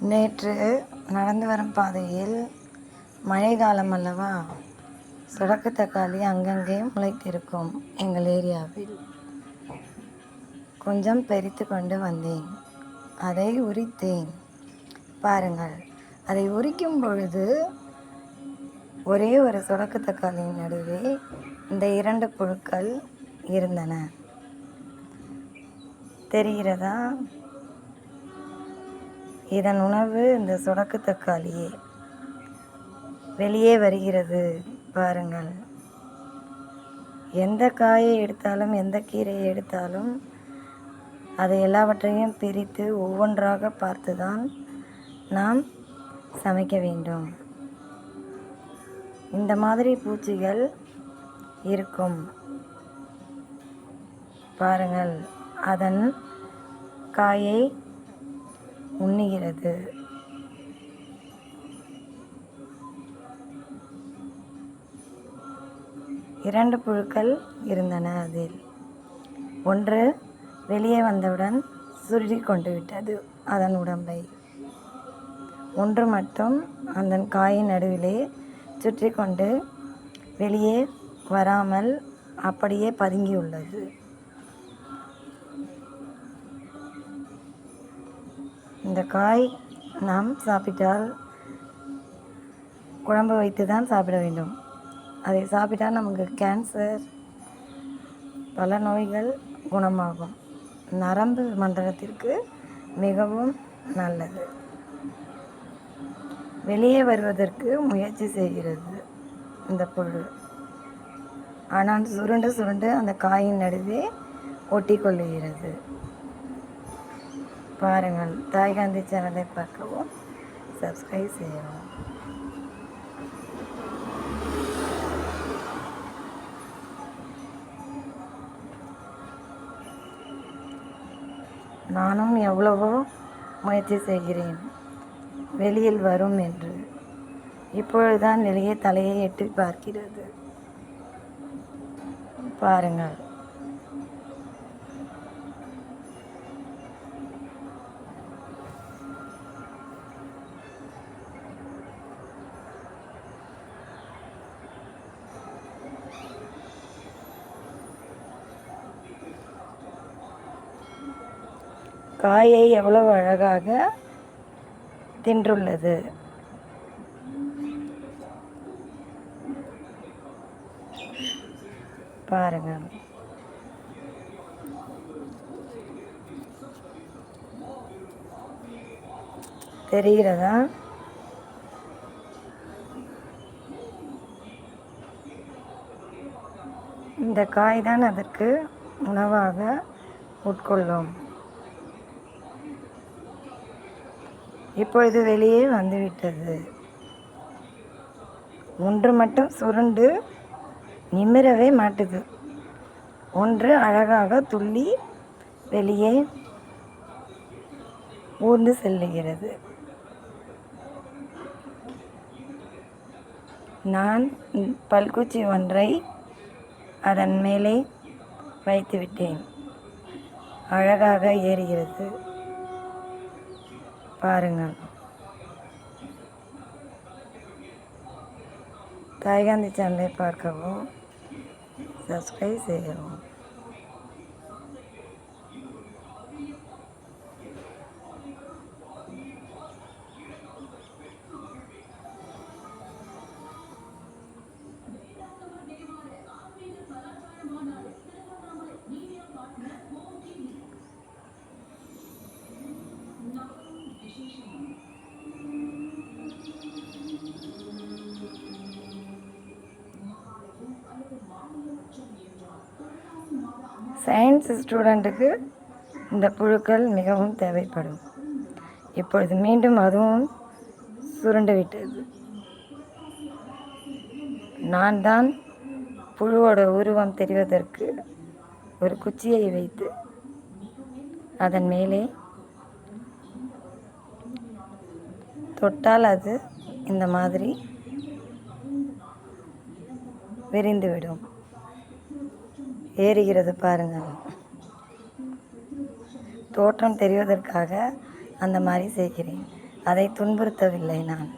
நேற்று நடந்து வரும் பாதையில் மழை காலம் அல்லவா? சுடக்கு தக்காளி அங்கங்கே முளைத்திருக்கும் எங்கள் ஏரியாவில். கொஞ்சம் பெரித்து கொண்டு வந்தேன். அதை உரித்தேன். பாருங்கள் அதை உரிக்கும் பொழுது ஒரே ஒரு சுடக்கு தக்காளியின் நடுவே இந்த இரண்டு புழுக்கள் இருந்தன. தெரிகிறதா? இதன் உணவு இந்த சுடக்கு தக்காளியே. வெளியே வருகிறது பாருங்கள். எந்த காயை எடுத்தாலும் எந்த கீரையை எடுத்தாலும் அதை எல்லாவற்றையும் பிரித்து ஒவ்வொன்றாக பார்த்து தான் நாம் சமைக்க வேண்டும். இந்த மாதிரி பூச்சிகள் இருக்கும். பாருங்கள் அதன் காயை உண்ணுகிறது. இரண்டு புழுக்கள் இருந்தன அதில். ஒன்று வெளியே வந்தவுடன் சுருடி கொண்டு விட்டது அதன் உடம்பை. ஒன்று மட்டும் அந்த காயின் நடுவிலே சுற்றி கொண்டு வெளியே வராமல் அப்படியே பதுங்கியுள்ளது. இந்த காய் நாம் சாப்பிட்டால் குழம்பு வைத்து தான் சாப்பிட வேண்டும். அதை சாப்பிட்டால் நமக்கு கேன்சர் பல நோய்கள் குணமாகும். நரம்பு மண்டலத்திற்கு மிகவும் நல்லது. வெளியே வருவதற்கு முயற்சி செய்கிறது இந்த புழு. ஆனால் சுருண்டு சுருண்டு அந்த காயின் நடுவே ஒட்டி கொள்ளுகிறது பாருங்கள். தாய்காந்தி சேனலை பார்க்கவும் சப்ஸ்கிரைப் செய்யவும். நானும் எவ்வளவோ முயற்சி செய்கிறேன். வெளியில் வரும் என்று. இப்பொழுதுதான் வெளியே தலையை எட்டி பார்க்கிறது. பாருங்கள். காயை எவ்வளவு அழகாக தின்றுள்ளது? பாருங்கள் தெரிகிறதா? இந்த காய் தான் அதற்கு உணவாக உட்கொள்ளும். இப்பொழுது வெளியே வந்துவிட்டது. ஒன்று மட்டும் சுருண்டு நிமிரவே மாட்டுது. ஒன்று அழகாக துள்ளி வெளியே ஊர்ந்து செல்லுகிறது. நான் பல்குச்சி ஒன்றை அதன் மேலே வைத்துவிட்டேன். அழகாக ஏறுகிறது. பாருங்கள் தாய்காந்தி சேனலை பார்க்கவும் சப்ஸ்கிரைப் செய்யவும். சயின்ஸ் ஸ்டூடெண்ட்டுக்கு இந்த புழுக்கள் மிகவும் தேவைப்படும். இப்பொழுது மீண்டும் அதுவும் சுருண்டு விட்டது நான் தான் புழுவோட உருவம் தெரிவதற்கு ஒரு குச்சியை வைத்து அதன் மேலே தொட்டால் அது இந்த மாதிரி விரிந்துவிடும். ஏறுகிறது பாருங்கள் தோற்றம் தெரிவதற்காக அந்த மாதிரி செய்கிறேன். அதை துன்புறுத்தவில்லை நான்.